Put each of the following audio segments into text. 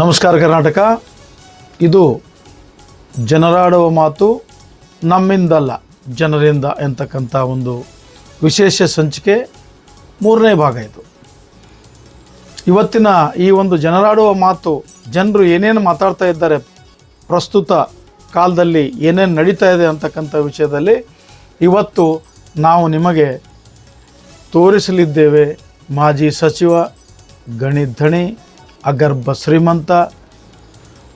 ನಮಸ್ಕಾರ ಕರ್ನಾಟಕ. ಇದು ಜನರಾಡುವ ಮಾತು ನಮ್ಮಿಂದಲ್ಲ, ಜನರಿಂದ ಎಂತಕ್ಕಂಥ ಒಂದು ವಿಶೇಷ ಸಂಚಿಕೆ ಮೂರನೇ ಭಾಗ ಇದು. ಇವತ್ತಿನ ಈ ಒಂದು ಜನರಾಡುವ ಮಾತು, ಜನರು ಏನೇನು ಮಾತಾಡ್ತಾ ಇದ್ದಾರೆ, ಪ್ರಸ್ತುತ ಕಾಲದಲ್ಲಿ ಏನೇನು ನಡೀತಾ ಇದೆ ಅಂತಕ್ಕಂಥ ವಿಷಯದಲ್ಲಿ ಇವತ್ತು ನಾವು ನಿಮಗೆ ತೋರಿಸಲಿದ್ದೇವೆ ಮಾಜಿ ಸಚಿವ ಗಣಿಧಣಿ ಅಗರ್ಭ ಶ್ರೀಮಂತ.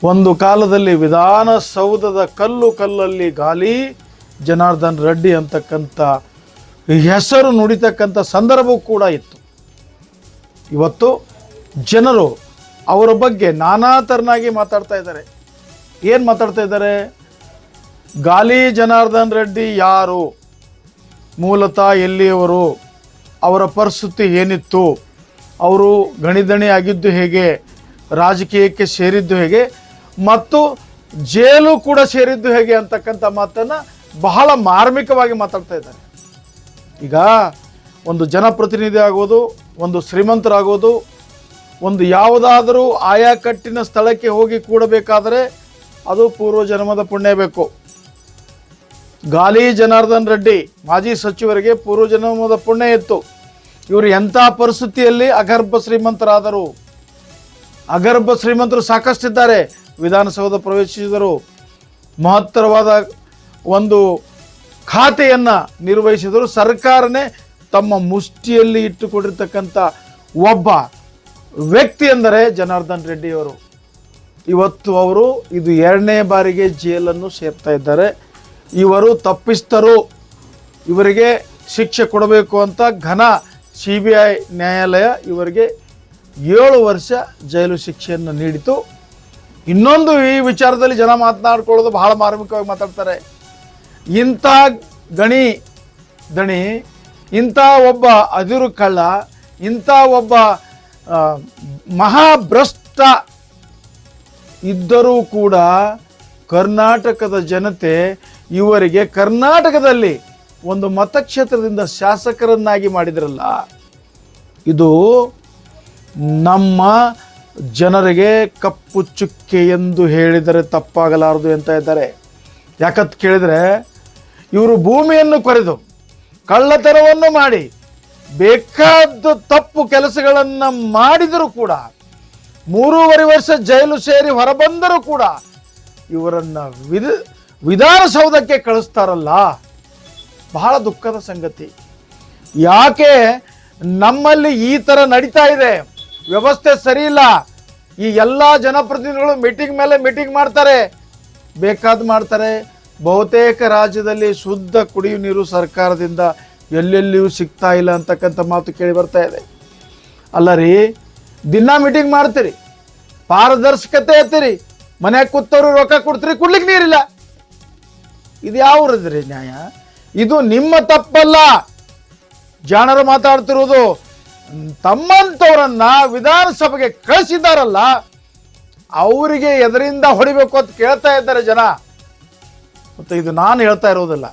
ಒಂದು ಕಾಲದಲ್ಲಿ ವಿಧಾನಸೌಧದ ಕಲ್ಲು ಕಲ್ಲಲ್ಲಿ ಗಾಲಿ, ಜನಾರ್ದನ್ ರೆಡ್ಡಿ ಅಂತಕ್ಕಂಥ ಹೆಸರು ನುಡಿತಕ್ಕಂಥ ಸಂದರ್ಭವೂ ಕೂಡ ಇತ್ತು. ಇವತ್ತು ಜನರು ಅವರ ಬಗ್ಗೆ ನಾನಾ ಥರನಾಗಿ ಮಾತಾಡ್ತಾ ಇದ್ದಾರೆ. ಏನು ಮಾತಾಡ್ತಾ ಇದ್ದಾರೆ? ಗಾಲಿ ಜನಾರ್ದನ್ ರೆಡ್ಡಿ ಯಾರು? ಮೂಲತಃ ಎಲ್ಲಿಯವರು? ಅವರ ಪರಿಸ್ಥಿತಿ ಏನಿತ್ತು? ಅವರು ಗಣಿದಣಿ ಆಗಿದ್ದು ಹೇಗೆ, ರಾಜಕೀಯಕ್ಕೆ ಸೇರಿದ್ದು ಹೇಗೆ, ಮತ್ತು ಜೇಲು ಕೂಡ ಸೇರಿದ್ದು ಹೇಗೆ ಅಂತಕ್ಕಂಥ ಮಾತನ್ನು ಬಹಳ ಮಾರ್ಮಿಕವಾಗಿ ಮಾತಾಡ್ತಾ ಇದ್ದಾರೆ. ಈಗ ಒಂದು ಜನಪ್ರತಿನಿಧಿ ಆಗೋದು, ಒಂದು ಶ್ರೀಮಂತರಾಗೋದು, ಒಂದು ಯಾವುದಾದರೂ ಆಯಾ ಕಟ್ಟಿನ ಸ್ಥಳಕ್ಕೆ ಹೋಗಿ ಕೂಡಬೇಕಾದರೆ ಅದು ಪೂರ್ವ ಜನ್ಮದ ಪುಣ್ಯ ಬೇಕು. ಗಾಲಿ ಜನಾರ್ದನ್ ರೆಡ್ಡಿ, ಮಾಜಿ ಸಚಿವರಿಗೆ ಪೂರ್ವ ಜನ್ಮದ ಪುಣ್ಯ ಇತ್ತು. ಇವರು ಎಂಥ ಪರಿಸ್ಥಿತಿಯಲ್ಲಿ ಅಗರ್ಭ ಶ್ರೀಮಂತರಾದರು? ಅಗರ್ಭ ಶ್ರೀಮಂತರು ಸಾಕಷ್ಟಿದ್ದಾರೆ. ವಿಧಾನಸೌಧ ಪ್ರವೇಶಿಸಿದರು. ಮಹತ್ತರವಾದ ಒಂದು ಖಾತೆಯನ್ನು ನಿರ್ವಹಿಸಿದರು. ಸರ್ಕಾರನೇ ತಮ್ಮ ಮುಷ್ಟಿಯಲ್ಲಿ ಇಟ್ಟುಕೊಂಡಿರ್ತಕ್ಕಂಥ ಒಬ್ಬ ವ್ಯಕ್ತಿ ಎಂದರೆ ಜನಾರ್ದನ್ ರೆಡ್ಡಿಯವರು ಇವತ್ತು ಅವರು ಇದು ಎರಡನೇ ಬಾರಿಗೆ ಜೈಲನ್ನು ಸೇರ್ತಾ ಇದ್ದಾರೆ. ಇವರು ತಪ್ಪಿಸ್ತರು ಇವರಿಗೆ ಶಿಕ್ಷೆ ಕೊಡಬೇಕು ಅಂತ ಘನ ಸಿ ಬಿ ಐ ನ್ಯಾಯಾಲಯ ಇವರಿಗೆ ಏಳು ವರ್ಷ ಜೈಲು ಶಿಕ್ಷೆಯನ್ನು ನೀಡಿತು. ಇನ್ನೊಂದು ಈ ವಿಚಾರದಲ್ಲಿ ಜನ ಮಾತನಾಡ್ಕೊಳ್ಳೋದು ಬಹಳ ಮಾರ್ಮಿಕವಾಗಿ ಮಾತಾಡ್ತಾರೆ. ಇಂಥ ಗಣಿ ದಣಿ, ಇಂಥ ಒಬ್ಬ ಅದಿರು ಕಳ್ಳ, ಇಂಥ ಒಬ್ಬ ಮಹಾಭ್ರಷ್ಟ ಇದ್ದರೂ ಕೂಡ ಕರ್ನಾಟಕದ ಜನತೆ ಇವರಿಗೆ ಕರ್ನಾಟಕದಲ್ಲಿ ಒಂದು ಮತಕ್ಷೇತ್ರದಿಂದ ಶಾಸಕರನ್ನಾಗಿ ಮಾಡಿದ್ರಲ್ಲ. ಇದು ನಮ್ಮ ಜನರಿಗೆ ಕಪ್ಪು ಚುಕ್ಕೆ ಎಂದು ಹೇಳಿದರೆ ತಪ್ಪಾಗಲಾರದು ಅಂತ ಇದ್ದಾರೆ. ಯಾಕಂತ ಕೇಳಿದರೆ ಇವರು ಭೂಮಿಯನ್ನು ಕೊರೆದು ಕಳ್ಳತನವನ್ನು ಮಾಡಿ ಬೇಕಾದ ತಪ್ಪು ಕೆಲಸಗಳನ್ನು ಮಾಡಿದರೂ ಕೂಡ ಮೂರುವರೆ ವರ್ಷ ಜೈಲು ಸೇರಿ ಹೊರಬಂದರೂ ಕೂಡ ಇವರನ್ನು ವಿಧ ವಿಧಾನಸೌಧಕ್ಕೆ ಕಳಿಸ್ತಾರಲ್ಲ. ಬಹಳ ದುಃಖದ ಸಂಗತಿ. ಯಾಕೆ ನಮ್ಮಲ್ಲಿ ಈ ಥರ ನಡೀತಾ ಇದೆ. ವ್ಯವಸ್ಥೆ ಸರಿ ಇಲ್ಲ. ಈ ಎಲ್ಲ ಜನಪ್ರತಿನಿಧಿಗಳು ಮೀಟಿಂಗ್ ಮೇಲೆ ಮೀಟಿಂಗ್ ಮಾಡ್ತಾರೆ. ಬೇಕಾದ್ ಮಾಡ್ತಾರೆ. ಬಹುತೇಕ ರಾಜ್ಯದಲ್ಲಿ ಶುದ್ಧ ಕುಡಿಯುವ ನೀರು ಸರ್ಕಾರದಿಂದ ಎಲ್ಲೆಲ್ಲಿಯೂ ಸಿಗ್ತಾ ಇಲ್ಲ ಅಂತಕ್ಕಂಥ ಮಾತು ಕೇಳಿ ಬರ್ತಾ ಇದೆ. ಅಲ್ಲ ರೀ, ದಿನ ಮೀಟಿಂಗ್ ಮಾಡ್ತೀರಿ. ಪಾರದರ್ಶಕತೆ ಇರ್ತೀರಿ ಮನೆ ಕೂತವ್ರು ರೊಕ್ಕ ಕೊಡ್ತೀರಿ ಕುಡ್ಲಿಕ್ಕೆ ನೀರಿಲ್ಲ. ಇದು ಯಾವ್ರದ್ರಿ ನ್ಯಾಯ? ಇದು ನಿಮ್ಮ ತಪ್ಪಲ್ಲ. ಜಾಣರು ಮಾತಾಡ್ತಿರುವುದು ತಮ್ಮಂಥವ್ರನ್ನ ವಿಧಾನಸಭೆಗೆ ಕಳಿಸಿದಾರಲ್ಲ ಅವರಿಗೆ ಎದರಿಂದ ಹೊಡಿಬೇಕು ಅಂತ ಕೇಳ್ತಾ ಇದ್ದಾರೆ ಜನ. ಮತ್ತು ಇದು ನಾನು ಹೇಳ್ತಾ ಇರೋದಿಲ್ಲ.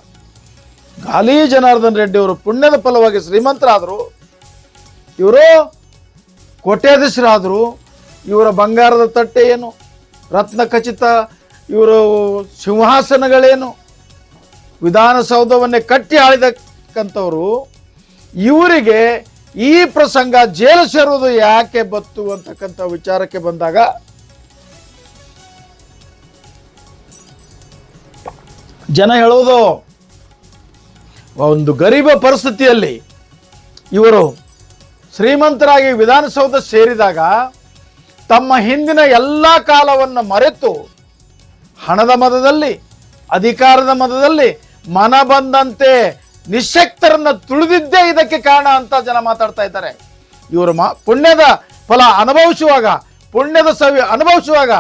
ಗಾಲಿ ಜನಾರ್ದನ್ ರೆಡ್ಡಿ ಅವರು ಪುಣ್ಯದ ಫಲವಾಗಿ ಶ್ರೀಮಂತರಾದರು, ಇವರು ಕೋಟ್ಯಾಧೀಶರಾದರು, ಇವರ ಬಂಗಾರದ ತಟ್ಟೆ ಏನು, ರತ್ನ ಖಚಿತ, ಇವರು ಸಿಂಹಾಸನಗಳೇನು, ವಿಧಾನಸೌಧವನ್ನೇ ಕಟ್ಟಿ ಆಳಿದಕ್ಕಂಥವ್ರು ಇವರಿಗೆ ಈ ಪ್ರಸಂಗ ಜೈಲು ಸೇರುವುದು ಯಾಕೆ ಬತ್ತು ಅಂತಕ್ಕಂಥ ವಿಚಾರಕ್ಕೆ ಬಂದಾಗ, ಜನ ಹೇಳೋದು ಒಂದು ಗರೀಬ ಪರಿಸ್ಥಿತಿಯಲ್ಲಿ ಇವರು ಶ್ರೀಮಂತರಾಗಿ ವಿಧಾನಸೌಧ ಸೇರಿದಾಗ ತಮ್ಮ ಹಿಂದಿನ ಎಲ್ಲ ಕಾಲವನ್ನು ಮರೆತು ಹಣದ ಮದದಲ್ಲಿ ಅಧಿಕಾರದ ಮದದಲ್ಲಿ ಮನ ಬಂದಂತೆ ನಿಶಕ್ತರನ್ನ ತುಳಿದಿದ್ದೇ ಇದಕ್ಕೆ ಕಾರಣ ಅಂತ ಜನ ಮಾತಾಡ್ತಾ ಇದ್ದಾರೆ. ಇವರು ಮಾ, ಪುಣ್ಯದ ಫಲ ಅನುಭವಿಸುವಾಗ, ಪುಣ್ಯದ ಸವಿ, ಅನುಭವಿಸುವಾಗ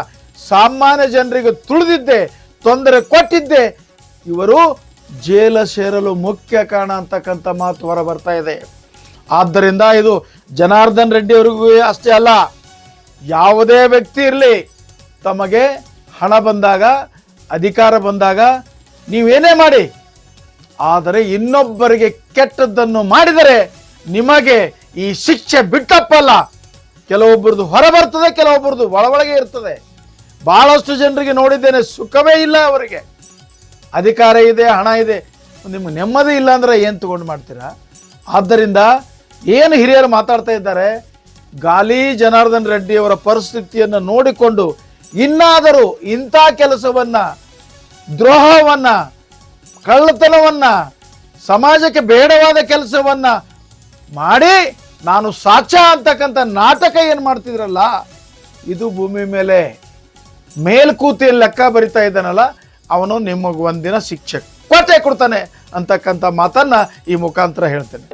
ಸಾಮಾನ್ಯ ಜನರಿಗೆ ತುಳಿದಿದ್ದೆ, ತೊಂದರೆ ಕೊಟ್ಟಿದ್ದೆ ಇವರು ಜೇಲ ಸೇರಲು ಮುಖ್ಯ ಕಾರಣ ಅಂತಕ್ಕಂಥ ಮಾತು ಹೊರ ಬರ್ತಾ ಇದೆ. ಆದ್ದರಿಂದ ಇದು ಜನಾರ್ದನ್ ರೆಡ್ಡಿ ಅವರಿಗೂ ಅಷ್ಟೇ ಅಲ್ಲ, ಯಾವುದೇ ವ್ಯಕ್ತಿ ಇರಲಿ, ತಮಗೆ ಹಣ ಬಂದಾಗ, ಅಧಿಕಾರ ಬಂದಾಗ ನೀವೇನೇ ಮಾಡಿ ಆದರೆ ಇನ್ನೊಬ್ಬರಿಗೆ ಕೆಟ್ಟದ್ದನ್ನು ಮಾಡಿದರೆ ನಿಮಗೆ ಈ ಶಿಕ್ಷೆ ಬಿಟ್ಟಪ್ಪಲ್ಲ. ಕೆಲವೊಬ್ಬರದು ಹೊರ ಬರ್ತದೆ, ಕೆಲವೊಬ್ಬರದು ಒಳಗೆ ಇರ್ತದೆ. ಬಹಳಷ್ಟು ಜನರಿಗೆ ನೋಡಿದ್ದೇನೆ, ಸುಖವೇ ಇಲ್ಲ ಅವರಿಗೆ. ಅಧಿಕಾರ ಇದೆ, ಹಣ ಇದೆ. ನಿಮ್ಗೆ ನೆಮ್ಮದಿ ಇಲ್ಲ ಅಂದರೆ ಏನು ತಗೊಂಡು ಮಾಡ್ತೀರಾ? ಆದ್ದರಿಂದ ಏನು ಹಿರಿಯರು ಮಾತಾಡ್ತಾ ಇದ್ದಾರೆ, ಗಾಲಿ ಜನಾರ್ದನ್ ರೆಡ್ಡಿ ಅವರ ಪರಿಸ್ಥಿತಿಯನ್ನು ನೋಡಿಕೊಂಡು ಇನ್ನಾದರೂ ಇಂಥ ಕೆಲಸವನ್ನು, ದ್ರೋಹವನ್ನ ಕಳ್ಳತನವನ್ನ, ಸಮಾಜಕ್ಕೆ ಬೇಡವಾದ ಕೆಲಸವನ್ನ ಮಾಡಿ ನಾನು ಸಾಕ್ಷ್ಯ ಅಂತಕ್ಕಂಥ ನಾಟಕ ಏನು ಮಾಡ್ತಿದ್ರಲ್ಲ, ಇದು ಭೂಮಿ ಮೇಲೆ ಮೇಲ್ಕೂತಿಯಲ್ಲಿ ಲೆಕ್ಕ ಬರಿತಾ ಇದ್ದಾನಲ್ಲ, ಅವನು ನಿಮಗೆ ಒಂದಿನ ಶಿಕ್ಷೆ ಕೊಟ್ಟೆ ಕೊಡ್ತಾನೆ ಅಂತಕ್ಕಂಥ ಮಾತನ್ನು ಈ ಮುಖಾಂತರ ಹೇಳ್ತೇನೆ.